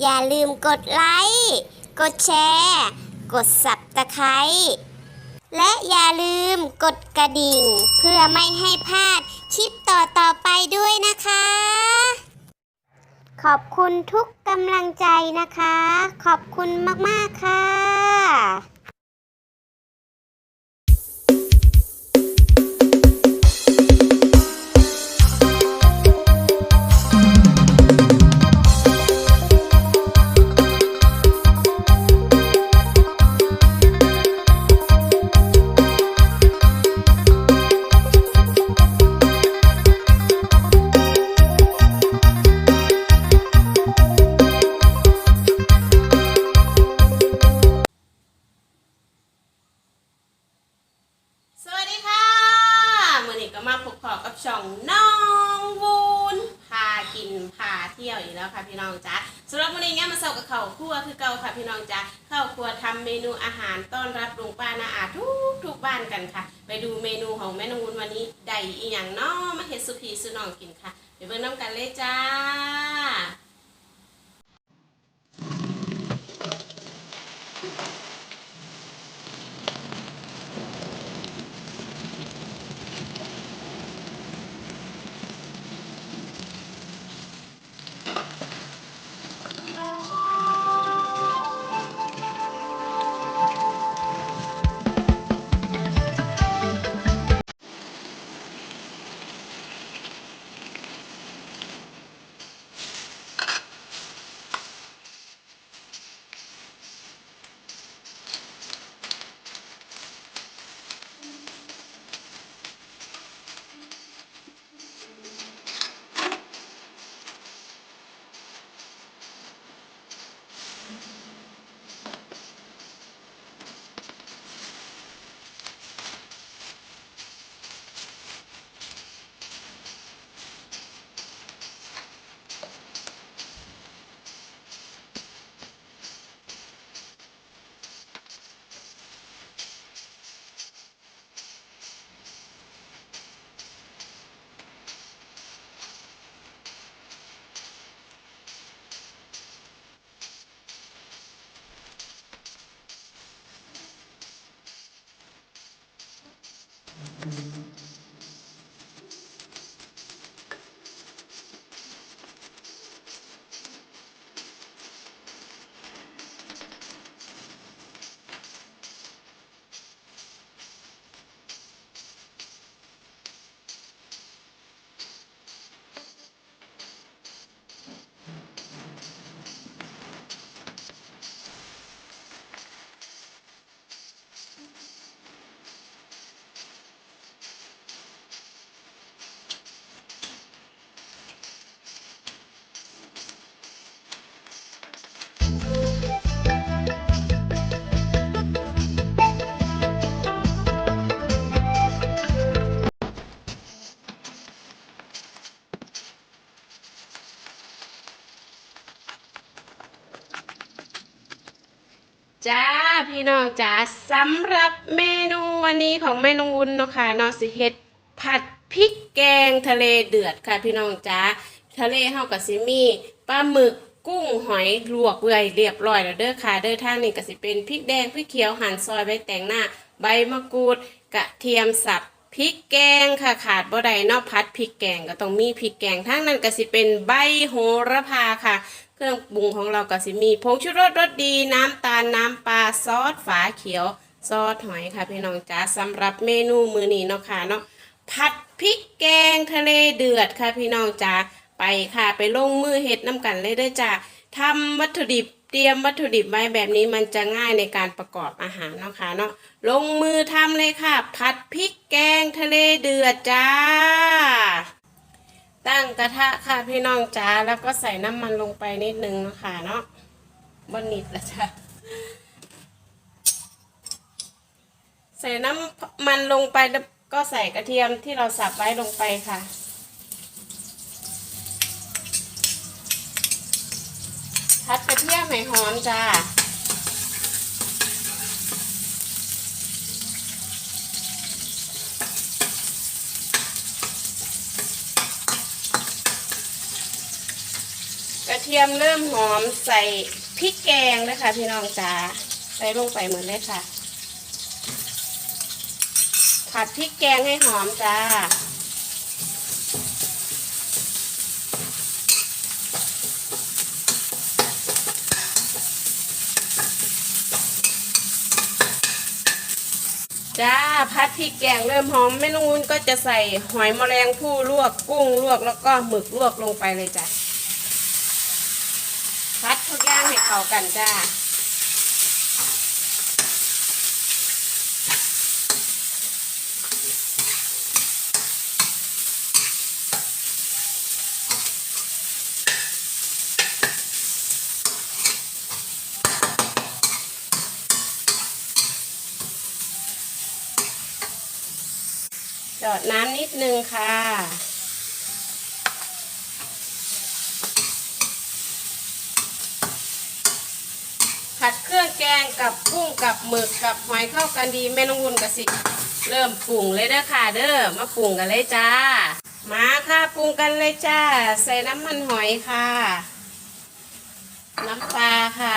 อย่าลืมกดไลค์ กดแชร์ กดสับตะไคร้และอย่าลืมกดกระดิ่ง เพื่อไม่ให้พลาดคลิปต่อๆไปด้วยนะคะ ขอบคุณทุกกำลังใจนะคะ ขอบคุณมาก ๆ ค่ะ อานาอาทุกทุกบ้านกันค่ะ ไปดูเมนูของแม่นงวูนวันนี้ได้อีหยังเนาะมาเห็ดสุพีสุนองกินค่ะ เดี๋ยวเบิ่งน้ำกันเลยจ้า น้องจ้าสำหรับเมนูวันนี้ของแม่นงวุ้นเนาะค่ะนอสิเฮ็ดผัดพริกแกงทะเลเดือดค่ะพี่น้องจ้าทะเลเฮากับซิมีปลาหมึกกุ้งหอยลวกเปื่อยเรียบร้อยแล้วเด้อค่ะเด้อทางนี้ก็สิเป็นพริกแดงพริกเขียวหั่นซอยใบแต่งหน้า ใบมะกรูดกระเทียมสับพริกแกงค่ะขาดบ่ได้นอกพัดพริกแกงก็ต้องมีพริกแกงทั้งนั้นก็สิเป็นใบโหระพาค่ะ เครื่องปรุงของเราก็สิมีผงชูรสรสดีน้ำตาลน้ำปลาซอสฝาเขียวซอสหอยค่ะพี่น้องจ๋าสำหรับเมนูมื้อนี้เนาะค่ะเนาะผัดพริกแกงทะเลเดือดค่ะพี่น้องจ๋าไปค่ะไปลงมือเฮ็ดน้ำกันเลยเด้อจ้าทำวัตถุดิบเตรียมวัตถุดิบไว้แบบนี้มันจะง่ายในการประกอบอาหารเนาะค่ะเนาะลงมือทำเลยค่ะ ผัดพริกแกงทะเลเดือดจ้า ตั้งกระทะค่ะพี่น้องจ้าแล้วก็ใส่น้ำมันลงไปนิดนึงนะคะเนาะบนนิดละจ้ะใส่น้ำมันลงไปแล้วก็ใส่กระเทียมที่เราสับไว้ลงไปค่ะพัดกระเทียมให้หอมจ้า กระ ระเทียมเริ่มหอมใส่พริกแกงเลยค่ะพี่น้องจ๋าใส่ลงไปเหมือนเลยค่ะ ผัดพริกแกงให้หอมจ้าจ้าพัดพริกแกงเริ่มหอมแม่นุ่นก็จะใส่หอยแมลงภู่ลวกกุ้งลวกแล้วก็หมึกลวกลงไปเลยจ้ะ ทุกอย่างให้เข้ากันจ้าจอดน้ำนิดนึงค่ะ ผัดเครื่องแกับกุ้งกับหมึกกับหอยเข้ากันดีแม่น้องวุ้นกับสิเริ่มปรุงเลยเด้อค่ะเด้อมาปรุงกันเลยจ้า มาค่ะปรุงกันเลยจ้า ใส่น้ำมันหอยค่ะ น้ำปลาค่ะ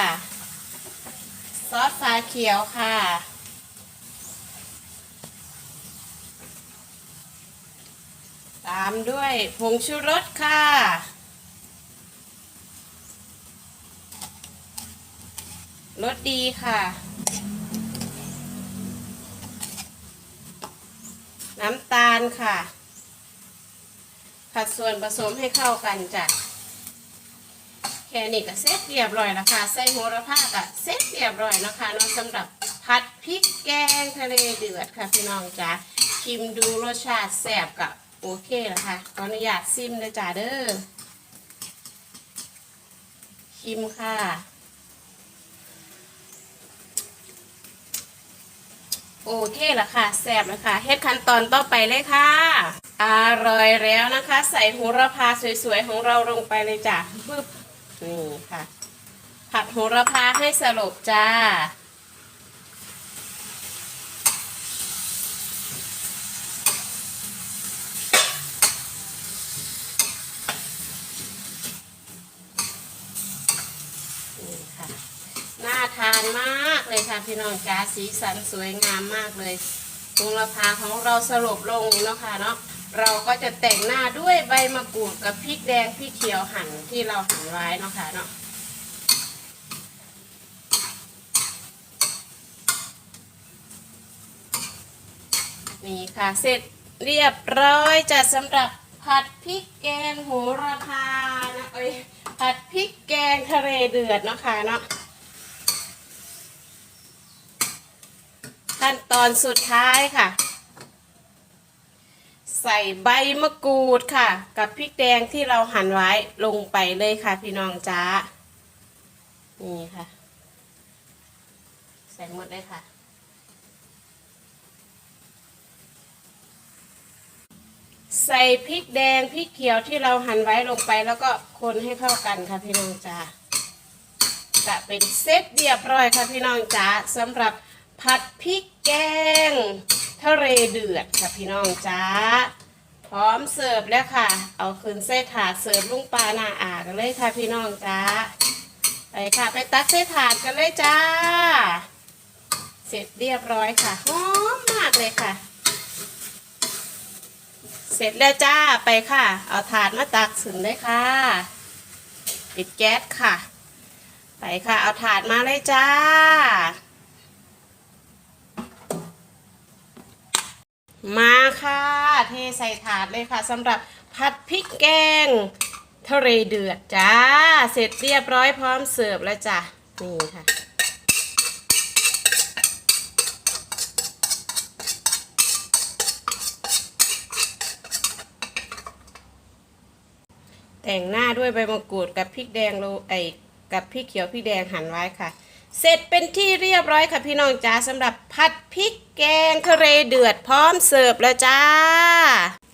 ซอสฟ้าเขียวค่ะตามด้วยผงชูรสค่ะ รสดีค่ะ น้ำตาลค่ะผัดส่วนผสมให้เข้ากันจ้ะแค่นี้ก็เสร็จเรียบร้อยแล้วค่ะใส่โหระพาก็เสร็จเรียบร้อยแล้วค่ะเน้องสำหรับผัดพริกแกงทะเลเดือดค่ะพี่น้องจ้ะชิมดูรสชาติแซ่บกับโอเคแล้วค่ะขออนุญาตซิมเลยจ้าเด้อชิมค่ะ โอเคละค่ะแซ่บแล้วค่ะเฮ็ดขั้นตอนต่อไปเลยค่ะ อร่อยแล้วนะคะ ใส่โหระพาสวยๆของเราลงไปเลยจ้ะปึ๊บนี่ค่ะ ผัดโหระพาให้สลบจ้า นี่ค่ะ น่าทานมากเลย ค่ะพี่น้องจ้าสีสันสวยงามมากเลยโหระพาของเราสลบลงเนาะค่ะเนาะเราก็จะแต่งหน้าด้วยใบมะกรูดกับพริกแดงพริกเขียวหั่นที่เราหั่นไว้เนาะค่ะเนาะนี่ค่ะเสร็จเรียบร้อยจะสำหรับผัดพริกแกงโหระพานะเอ้ยผัดพริกแกงทะเลเดือดเนาะค่ะเนาะ ขั้นตอนสุดท้ายค่ะ ใส่ใบมะกรูดค่ะ กับพริกแดงที่เราหั่นไว้ลงไปเลยค่ะ พี่น้องจ้านี่ค่ะ ใส่หมดเลยค่ะใส่พริกแดงพริกเขียวที่เราหั่นไว้ลงไปแล้วก็คนให้เข้ากันค่ะพี่น้องจ้าจะเป็นเซตเรียบร้อยค่ะพี่น้องจ๋าสำหรับ ผัดพริกแกงทะเลเดือดค่ะพี่น้องจ๋าพร้อมเสิร์ฟแล้วค่ะ เอาคืนเส้ถาดเสิร์ฟลุงปลาหน้าอ่ากันเลยค่ะพี่น้องจ๋าไปค่ะ ไปตักเส้ถาดกันเลยจ้า เสร็จเรียบร้อยค่ะหอมมากเลยค่ะ เสร็จแล้วจ้าไปค่ะ เอาถาดมาตักถึงเลยค่ะ ปิดแก๊สค่ะ ไปค่ะ เอาถาดมาเลยจ้า มาค่ะ เทใส่ถาดเลยค่ะสำหรับผัดพริกแกงทะเลเดือดจ้า เสร็จเรียบร้อยพร้อมเสิร์ฟแล้วจ้ะ นี่ค่ะ แต่งหน้าด้วยใบมะกรูดกับพริกแดงโรไอกับพริกเขียวพริกแดงหั่นไว้ค่ะ เสร็จเป็นที่เรียบร้อยค่ะพี่น้องจ้าสำหรับผัดพริกแกงทะเลเดือดพร้อมเสิร์ฟแล้วจ้า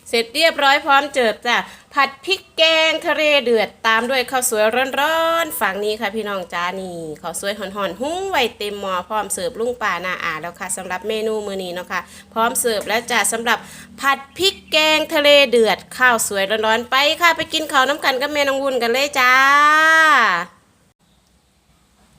เสร็จเรียบร้อยพร้อมเจิบจ้าผัดพริกแกงทะเลเดือดตามด้วยข้าวสวยร้อนๆฝั่งนี้ค่ะพี่น้องจ้านี่ข้าวสวยห่อนๆหุ้งไว้เต็มหม้อพร้อมเสิร์ฟลุงป่านาอาแล้วค่ะสำหรับเมนูมื้อนี้เนาะค่ะพร้อมเสิร์ฟแล้วจ้าสำหรับผัดพริกแกงทะเลเดือดข้าวสวยร้อนๆไปค่ะไปกินข้าวน้ำกันกับแม่น้องวุ่นกันเลยจ้า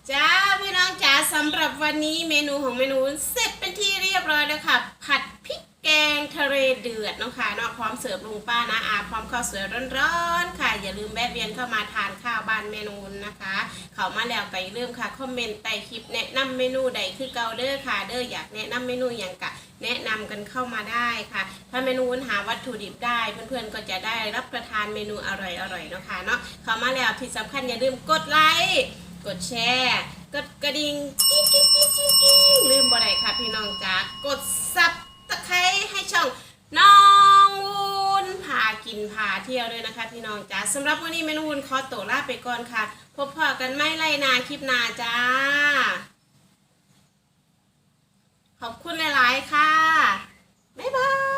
จ้าพี่น้องจ๋าสำหรับวันนี้เมนูของเมนูเสร็จเป็นที่เรียบร้อยแล้วค่ะ ผัดพริกแกงทะเลเดือดเนาะค่ะเนาะพร้อมเสิร์ฟลุงป้านะอาพร้อมข้าวสวยร้อนๆค่ะ อย่าลืมแวะเวียนเข้ามาทานข้าวบ้านเมนูนะคะ เขามาแล้วก็อย่าลืมค่ะคอมเมนต์ใต้คลิปแนะนำเมนูใดคือเกาเด้อค่ะเด้ออยากแนะนำเมนูอย่างกะแนะนำกันเข้ามาได้ค่ะ ถ้าเมนูหาวัตถุดิบได้ เพื่อนๆก็จะได้รับประทานเมนูอร่อยๆเนาะค่ะเนาะเขามาแล้วที่สำคัญอย่าลืมกดไลค์ กดแชร์กดกระดิ่งกิ๊งกิ๊งกิ๊งกิ๊งกิ๊งลืมบ่ได้ค่ะพี่น้องจ๋ากดซับตะไคร้ให้ช่องน้องวุ้นพากินพาเที่ยวด้วยนะคะ พี่น้องจ๋าสำหรับวันนี้เมนูวุ้นขอตัวลาไปก่อนค่ะ พบพ่อกันไม่ไรนาคลิปนาจ้า ขอบคุณหลาย ๆ ค่ะ บ๊ายบาย